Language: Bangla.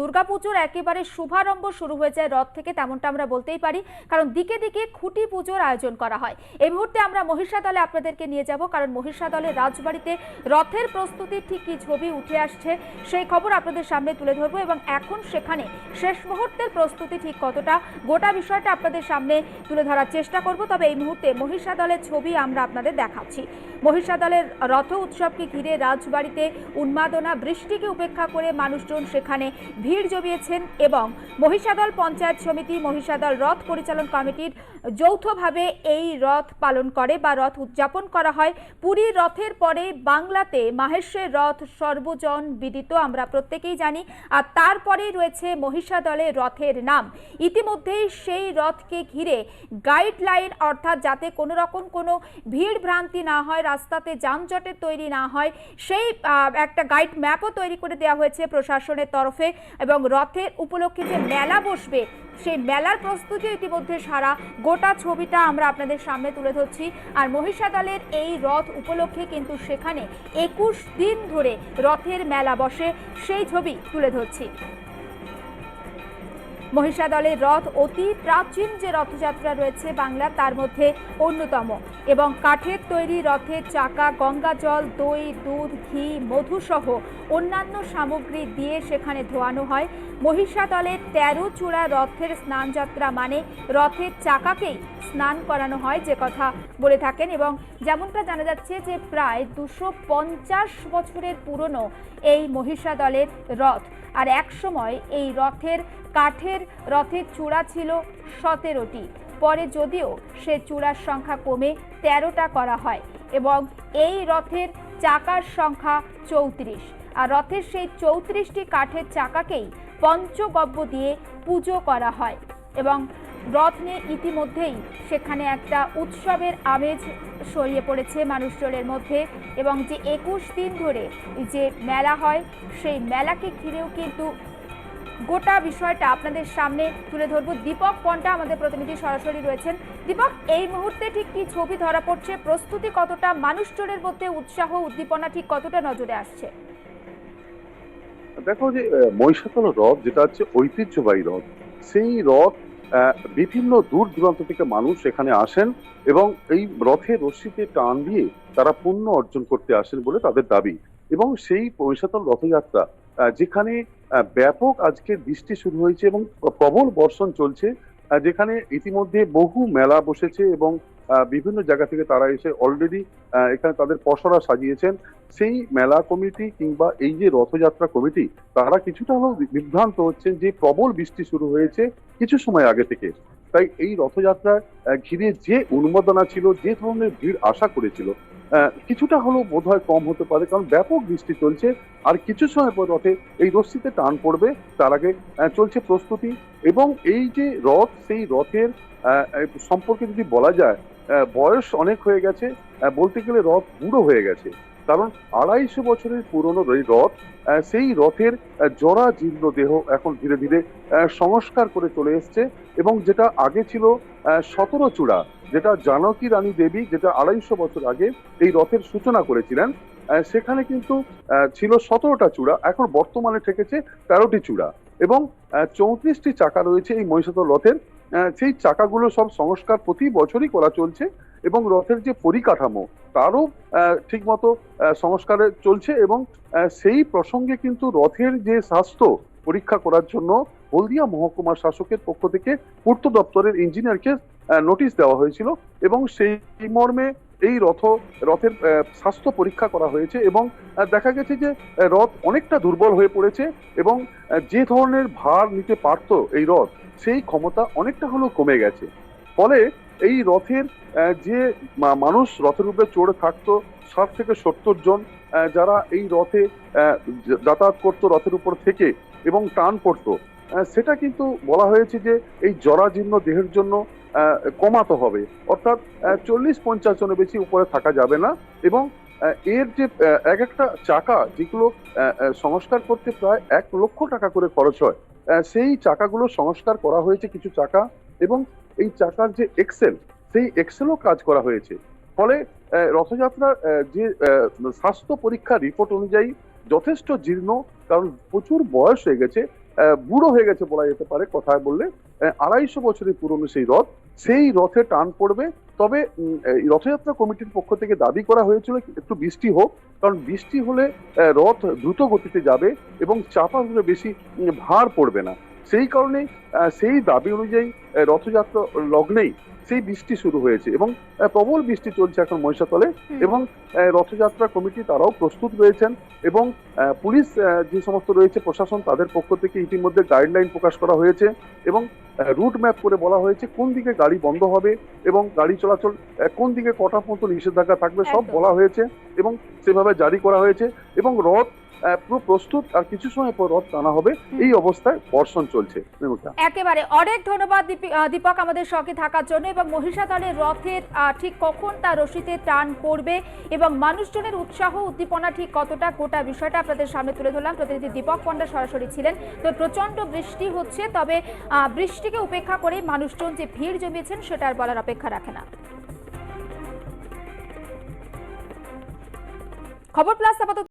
দুর্গাপুজোর একেবারে শুভারম্ভ শুরু হয়ে যায় রথ থেকে, তেমনটা আমরা বলতেই পারি। কারণ দিকে দিকে খুঁটি পুজোর আয়োজন করা হয়। এই মুহূর্তে আমরা মহিষাদলে আপনাদেরকে নিয়ে যাব, কারণ মহিষাদলের রাজবাড়িতে রথের প্রস্তুতির ঠিক কি ছবি উঠে আসছে, সেই খবর আপনাদের সামনে তুলে ধরবো। এবং এখন সেখানে শেষ মুহূর্তের প্রস্তুতি ঠিক কতটা, গোটা বিষয়টা আপনাদের সামনে তুলে ধরার চেষ্টা করব। তবে এই মুহূর্তে মহিষাদলের ছবি আমরা আপনাদের দেখাচ্ছি। মহিষাদলের রথ উৎসবকে ঘিরে রাজবাড়িতে উন্মাদনা, বৃষ্টিকে উপেক্ষা করে মানুষজন সেখানে ভিড় জমিয়েছেন এবং মহিষাদল পঞ্চায়েত সমিতি, মহিষাদল রথ পরিচালন কমিটির যৌথভাবে এই রথ পালন করে বা রথ উদযাপন করা হয়। পুরীর রথের পরে বাংলাতে মাহেশের রথ সর্বজন বিদিত, আমরা প্রত্যেকেই জানি। আর তারপরেই রয়েছে মহিষাদলের রথের নাম। ইতিমধ্যেই সেই রথকে ঘিরে গাইডলাইন অর্থাৎ যাতে কোনো রকম কোনো ভিড় ভ্রান্তি না হয় রাস্তাতে যানজটের তৈরি না হয়, সেই একটা গাইড ম্যাপও তৈরি করে দেওয়া হয়েছে প্রশাসনের তরফে এবং রথের উপলক্ষে যে মেলা বসবে, সেই মেলার প্রস্তুতি ইতিমধ্যে সারা গোটা ছবিটা আমরা আপনাদের সামনে তুলে ধরছি। আর মহিষাদলের এই রথ উপলক্ষে কিন্তু সেখানে একুশ দিন ধরে রথের মেলা বসে, সেই ছবি তুলে ধরছি। মহিষাদলের রথ অতি প্রাচীন যে রথযাত্রা রয়েছে বাংলা, তার মধ্যে অন্যতম। এবং কাঠের তৈরি রথের চাকা, গঙ্গা জল, দই, দুধ, ঘি, মধু সহ অন্যান্য সামগ্রী দিয়ে সেখানে ধোয়ানো হয়। মহিষাদলের তেরো চূড়া রথের স্নানযাত্রা মানে রথের চাকাকেই স্নান করানো হয় যে কথা বলে থাকেন। এবং যেমনটা জানা যাচ্ছে যে প্রায় দুশো বছরের পুরনো এই মহিষাদলের রথ। আর এক সময় এই রথের কাঠের রথের চূড়া ছিল সতেরোটি। পরে যদিও সে চূড়ার সংখ্যা কমে তেরোটা করা হয় এবং এই রথের চাকার সংখ্যা চৌত্রিশ। আর রথের সেই চৌত্রিশটি কাঠের চাকাকেই পঞ্চগব্য দিয়ে পুজো করা হয় এবং রথ নিয়ে ইতিমধ্যেই সেখানে একটা উৎসবের আমেজ ছড়িয়ে পড়েছে মানুষজনের মধ্যে এবং যে একুশ দিন ধরে যে মেলা হয়, সেই মেলাকে ঘিরেও কিন্তু গোটা বিষয়টা আপনাদের সামনে তুলে ধরবো। দীপক পন্টা আমাদের প্রতিনিধি সরাসরি রয়েছেন। দীপক, এই মুহূর্তে ঠিক কি ছবি ধরা পড়ছে? প্রস্তুতি কতটা? মানুষজনের মধ্যে উৎসাহ, উদ্দীপনা ঠিক কতটা নজরে আসছে? দেখো যে মহিষাতল রথ যেটা হচ্ছে ঐতিহ্যবাহী রথ, সেই রথ বিভিন্ন দূর দূরান্ত থেকে মানুষ এখানে আসেন এবং এই রথে রশ্মিতে টান দিয়ে তারা পুণ্য অর্জন করতে আসেন বলে তাদের দাবি। এবং সেই পৈশাতল রথযাত্রা যেখানে ব্যাপক আজকে বৃষ্টি শুরু হয়েছে এবং প্রবল বর্ষণ চলছে যেখানে ইতিমধ্যে বহু মেলা বসেছে এবং বিভিন্ন জায়গা থেকে তারা এসে অলরেডি এখানে তাদের পসরা সাজিয়েছেন। সেই মেলা কমিটি কিংবা এই যে রথযাত্রা কমিটি, তারা কিছুটা হলেও বিভ্রান্ত হচ্ছেন যে প্রবল বৃষ্টি শুরু হয়েছে কিছু সময় আগে থেকে। তাই এই রথযাত্রা ঘিরে যে উন্মাদনা ছিল, যে ধরনের ভিড় আশা করেছিল কিছুটা হলেও বোধ হয় কম হতে পারে কারণ ব্যাপক বৃষ্টি চলছে আর কিছু সময় পর রথে এই রশ্মিতে টান পড়বে, তার আগে চলছে প্রস্তুতি। এবং এই যে রথ, সেই রথের সম্পর্কে যদি বলা যায় বয়স অনেক হয়ে গেছে বলতে গেলে রথ বুড়ো হয়ে গেছে। কারণ আড়াইশো বছরের পুরনো এই রথ সেই রথের জরা জীর্ণ দেহ এখন ধীরে ধীরে সংস্কার করে চলে এসছে এবং যেটা আগে ছিল সতেরো চূড়া, যেটা জানকী রানী দেবী যেটা আড়াইশো বছর আগে এই রথের সূচনা করেছিলেন সেখানে কিন্তু ছিল সতেরোটা চূড়া, এখন বর্তমানে ঠেকেছে তেরোটি চূড়া এবং চৌত্রিশটি চাকা রয়েছে এই মহিষাতল রথের। সেই চাকাগুলো সব সংস্কার প্রতি বছরই করা চলছে এবং রথের যে পরিকাঠামো, তারও ঠিকমতো সংস্কারে চলছে এবং সেই প্রসঙ্গে কিন্তু রথের যে স্বাস্থ্য পরীক্ষা করার জন্য হলদিয়া মহকুমার শাসকের পক্ষ থেকে পূর্ত দপ্তরের ইঞ্জিনিয়ারকে নোটিশ দেওয়া হয়েছিল এবং সেই মর্মে এই রথ, রথের স্বাস্থ্য পরীক্ষা করা হয়েছে এবং দেখা গেছে যে রথ অনেকটা দুর্বল হয়ে পড়েছে এবং যে ধরনের ভার নিতে পারতো এই রথ, সেই ক্ষমতা অনেকটা হলেও কমে গেছে। ফলে এই রথের যে মানুষ রথের উপরে চড়ে থাকতো, ষাট থেকে সত্তর জন যারা এই রথে যাতায়াত করতো রথের উপর থেকে এবং টান পড়তো সেটা কিন্তু বলা হয়েছে যে, এই জরাজীর্ণ দেহের জন্য কমাতে হবে। অর্থাৎ চল্লিশ পঞ্চাশ জনের বেশি উপরে থাকা যাবে না এবং এর যে এক একটা চাকা যেগুলো সংস্কার করতে প্রায় এক লক্ষ টাকা করে খরচ হয় সেই চাকাগুলো সংস্কার করা হয়েছে কিছু চাকা এবং এই চাকার যে এক্সেল সেই এক্সেলও কাজ করা হয়েছে। ফলে রথযাত্রার যে স্বাস্থ্য পরীক্ষা রিপোর্ট অনুযায়ী যথেষ্ট জীর্ণ, কারণ প্রচুর বয়স হয়ে গেছে বুড়ো হয়ে গেছে বলা যেতে পারে কথায় বললে। আড়াইশো বছরের পুরনো সেই রথ, সেই রথে টান পড়বে। তবে রথযাত্রা কমিটির পক্ষ থেকে দাবি করা হয়েছিল একটু বৃষ্টি হোক, কারণ বৃষ্টি হলে রথ দ্রুত গতিতে যাবে এবং চাপা হলে বেশি ভার পড়বে না। সেই কারণে সেই দাবি অনুযায়ী রথযাত্রা লগ্নেই সেই বৃষ্টি শুরু হয়েছে এবং প্রবল বৃষ্টি চলছে এখন মহিষাতলে এবং রথযাত্রা কমিটি তারাও প্রস্তুত রয়েছেন এবং পুলিশ যে সমস্ত রয়েছে প্রশাসন তাদের পক্ষ থেকে ইতিমধ্যে গাইডলাইন প্রকাশ করা হয়েছে এবং রুট ম্যাপ করে বলা হয়েছে কোন দিকে গাড়ি বন্ধ হবে এবং গাড়ি চলাচল কোন দিকে কটা পর্যন্ত নিষেধাজ্ঞা থাকবে সব বলা হয়েছে এবং সেভাবে জারি করা হয়েছে এবং রথ পুরো প্রস্তুত আর কিছু সময় পর রথ টানা হবে। এই অবস্থায় বর্ষণ চলছে। একেবারে অনেক ধন্যবাদ দীপক আমাদের সঙ্গে থাকার জন্য এবং মহিষাদলের রথের ঠিক কখন তার রশিতে টান পড়বে এবং মানুষজনের উৎসাহ উদ্দীপনা ঠিক কতটা গোটা বিষয়টা আপনাদের সামনে তুলে ধরলাম। প্রতিনিধি দীপক পণ্ডা সরাসরি ছিলেন। তো প্রচণ্ড বৃষ্টি হচ্ছে তবে বৃষ্টিকে উপেক্ষা করে মানুষজন যে ভিড় জমিয়েছেন সেটা আর বলার অপেক্ষা রাখে না। খবর প্লাস আপাতত